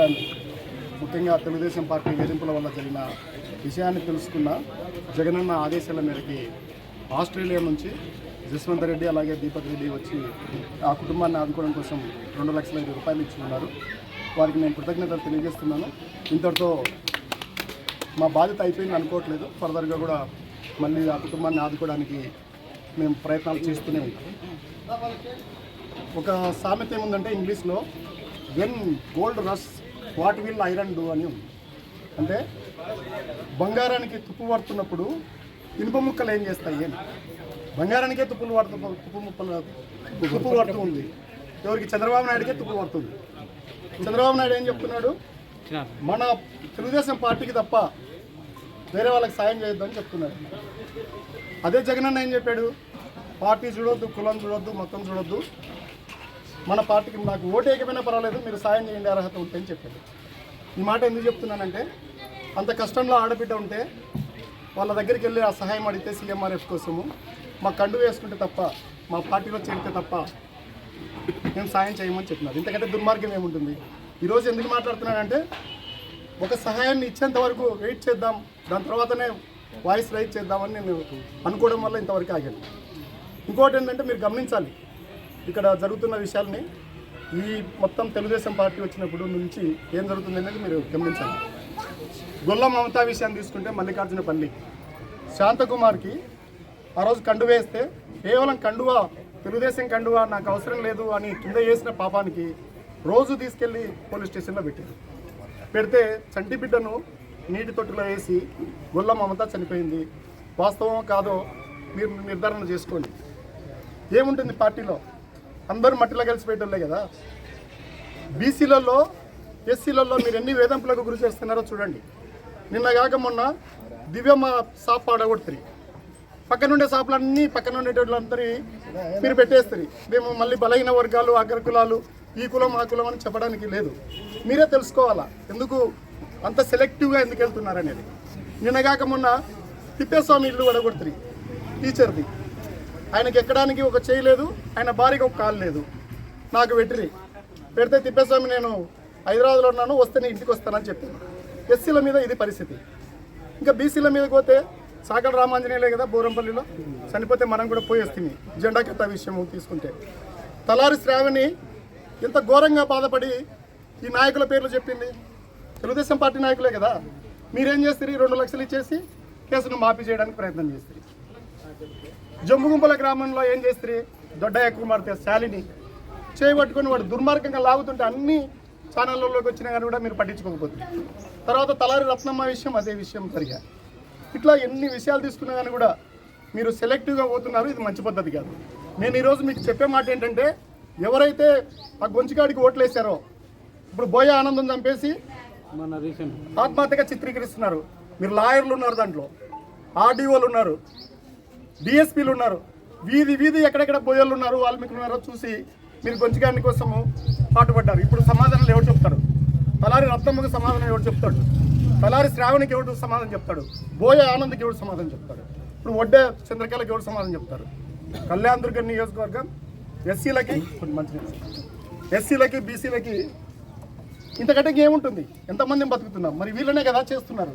చెప్పాను ముఖ్యంగా తెలుగుదేశం పార్టీ వేధింపుల వల్ల జరిగిన విషయాన్ని తెలుసుకున్న జగనన్న ఆదేశాల మేరకి ఆస్ట్రేలియా నుంచి జస్వంత్ రెడ్డి అలాగే దీపక్ రెడ్డి వచ్చి ఆ కుటుంబాన్ని ఆదుకోవడం కోసం రెండు లక్షల ఐదు రూపాయలు ఇచ్చి ఉన్నారు. వారికి నేను కృతజ్ఞతలు తెలియజేస్తున్నాను. ఇంతటితో మా బాధ్యత అయిపోయింది అనుకోవట్లేదు. ఫర్దర్గా కూడా మళ్ళీ ఆ కుటుంబాన్ని ఆదుకోవడానికి మేము ప్రయత్నాలు చేస్తూనే ఉంటాం. ఒక సామెత ఏముందంటే ఇంగ్లీష్లో when gold rush what will iron do అని ఉంది. అంటే బంగారానికి తుప్పు పడుతున్నప్పుడు ఇనుప ముక్కలు ఏం చేస్తాయి అని బంగారానికే తుప్పులు పడుతు తుప్పు ముక్కలు తుప్పు పడుతూ ఉంది. ఎవరికి? చంద్రబాబు నాయుడుకే తుప్పు పడుతుంది చంద్రబాబు నాయుడు ఏం చెప్తున్నాడు? మన తెలుగుదేశం పార్టీకి తప్ప వేరే వాళ్ళకి సాయం చేయొద్దని చెప్తున్నాడు అదే జగన్ అన్న ఏం చెప్పాడు? పార్టీ చూడొద్దు కులం చూడొద్దు మొత్తం చూడొద్దు. మన పార్టీకి నాకు ఓటు పర్వాలేదు మీరు సాయం చేయండి అర్హత ఉంటే అని చెప్పాడు ఈ మాట ఎందుకు చెప్తున్నానంటే అంత కష్టంలో ఆడబిడ్డ ఉంటే వాళ్ళ దగ్గరికి వెళ్ళి ఆ సహాయం అడిగితే సీఎంఆర్ఎఫ్ కోసము మా కండు వేసుకుంటే తప్ప మా పార్టీలో చేరితే తప్ప మేము సాయం చేయమని చెప్పినారు. ఇంతకంటే దుర్మార్గం ఏముంటుంది? ఈరోజు ఎందుకు మాట్లాడుతున్నానంటే ఒక సహాయాన్ని ఇచ్చేంత వరకు వెయిట్ చేద్దాం దాని తర్వాతనే వాయిస్ రైజ్ చేద్దామని నేను అనుకోవడం వల్ల ఇంతవరకు ఆగాను. ఇంకోటి ఏంటంటే మీరు గమనించాలి ఇక్కడ జరుగుతున్న విషయాల్ని ఈ మొత్తం తెలుగుదేశం పార్టీ వచ్చినప్పుడు నుంచి ఏం జరుగుతుంది అనేది మీరు గమనించాలి. గొల్ల మమతా విషయాన్ని తీసుకుంటే మల్లికార్జునపల్లి శాంతకుమార్కి ఆ రోజు కండు వేస్తే కేవలం కండువా తెలుగుదేశం కండువా నాకు అవసరం లేదు అని కింద వేసిన పాపానికి రోజు తీసుకెళ్ళి పోలీస్ స్టేషన్లో పెట్టారు. పెడితే చంటి బిడ్డను నీటి తొట్టులో వేసి గొల్ల మమత చనిపోయింది. వాస్తవం కాదో మీరు నిర్ధారణ చేసుకోండి. ఏముంటుంది పార్టీలో? అందరూ మట్టిలో కలిసిపోయేటోళ్ళే కదా. బీసీలలో ఎస్సీలలో మీరు ఎన్ని వేధింపులకు గురి చేస్తున్నారో చూడండి. నిన్న కాక మొన్న దివ్యమ్మ సాప్ పాడగొడుతుంది పక్కన ఉండే షాపులన్నీ పక్కన ఉండేటోళ్ళందరి మీరు పెట్టేస్తారు. మేము మళ్ళీ బలహీన వర్గాలు అగ్రకులాలు ఈ కులం ఆ కులం అని చెప్పడానికి లేదు. మీరే తెలుసుకోవాలా? ఎందుకు అంత సెలెక్టివ్గా ఎందుకు వెళ్తున్నారు అనేది? నిన్నగాక మొన్న తిప్పేస్వామి ఇల్లు పడగొడుతుంది టీచర్ది. ఆయనకి ఎక్కడానికి ఒక చేయి లేదు ఆయన భార్యకి ఒక కాలు లేదు. నాకు వెట్రి పెడితే తిప్పేస్వామి నేను హైదరాబాద్లో ఉన్నాను వస్తే నేను ఇంటికి వస్తానని చెప్పాను ఎస్సీల మీద ఇది పరిస్థితి. ఇంకా బీసీల మీదకి పోతే సాకల రామాంజనేయులే కదా బోరంపల్లిలో? చనిపోతే మనం కూడా పోయేస్తుంది జెండా కట్ట విషయం తీసుకుంటే. తలారి శ్రావణి ఎంత ఘోరంగా బాధపడి ఈ నాయకుల పేర్లు చెప్పింది. తెలుగుదేశం పార్టీ నాయకులే కదా. మీరేం చేస్తారు? రెండు లక్షలు ఇచ్చేసి కేసును మాఫీ చేయడానికి ప్రయత్నం చేస్తారు. జమ్ముగుంపల గ్రామంలో ఏం చేస్తారు? దొడ్డయ్య కుమార్తె శాలిని చేయబట్టుకొని వాడు దుర్మార్గంగా లాగుతుంటే అన్ని ఛానళ్ళలోకి వచ్చినా కానీ కూడా మీరు పట్టించుకోకపోతుంది తర్వాత తలారి రత్నమ్మ విషయం అదే విషయం సరిగా. ఇట్లా ఎన్ని విషయాలు తీసుకున్నా కానీ కూడా మీరు సెలెక్టివ్గా పోతున్నారు ఇది మంచి పద్ధతి కాదు. నేను ఈరోజు మీకు చెప్పే మాట ఏంటంటే ఎవరైతే ఆ గొంచికాడికి ఓట్లేశారో ఇప్పుడు బోయ ఆనందం చంపేసి మన రీసెంట్ ఆత్మహత్యగా చిత్రీకరిస్తున్నారు. మీరు లాయర్లు ఉన్నారు దాంట్లో ఆర్డీఓలు ఉన్నారు. డిఎస్పీలు ఉన్నారు. వీధి వీధి ఎక్కడెక్కడ బోయలు ఉన్నారు వాల్మీకులు ఉన్నారో చూసి మీరు గొంచిగాని కోసము పాటుపడ్డారు. ఇప్పుడు సమాధానాలు ఎవరు చెప్తారు తలారి రత్నమ్మకి సమాధానం ఎవరు చెప్తాడు? తలారి శ్రావణికి ఎవరు సమాధానం చెప్తాడు? బోయ ఆనంద్కి ఎవరు సమాధానం చెప్తాడు? ఇప్పుడు వడ్డే చంద్రకళకి ఎవరు సమాధానం చెప్తారు? కళ్యాణ్ దుర్గ నియోజకవర్గం ఎస్సీలకి మంచి ఎస్సీలకి బీసీలకి ఇంతకంటే ఏముంటుంది ఎంతమంది బతుకుతున్నాం? మరి వీళ్ళనే కదా చేస్తున్నారు.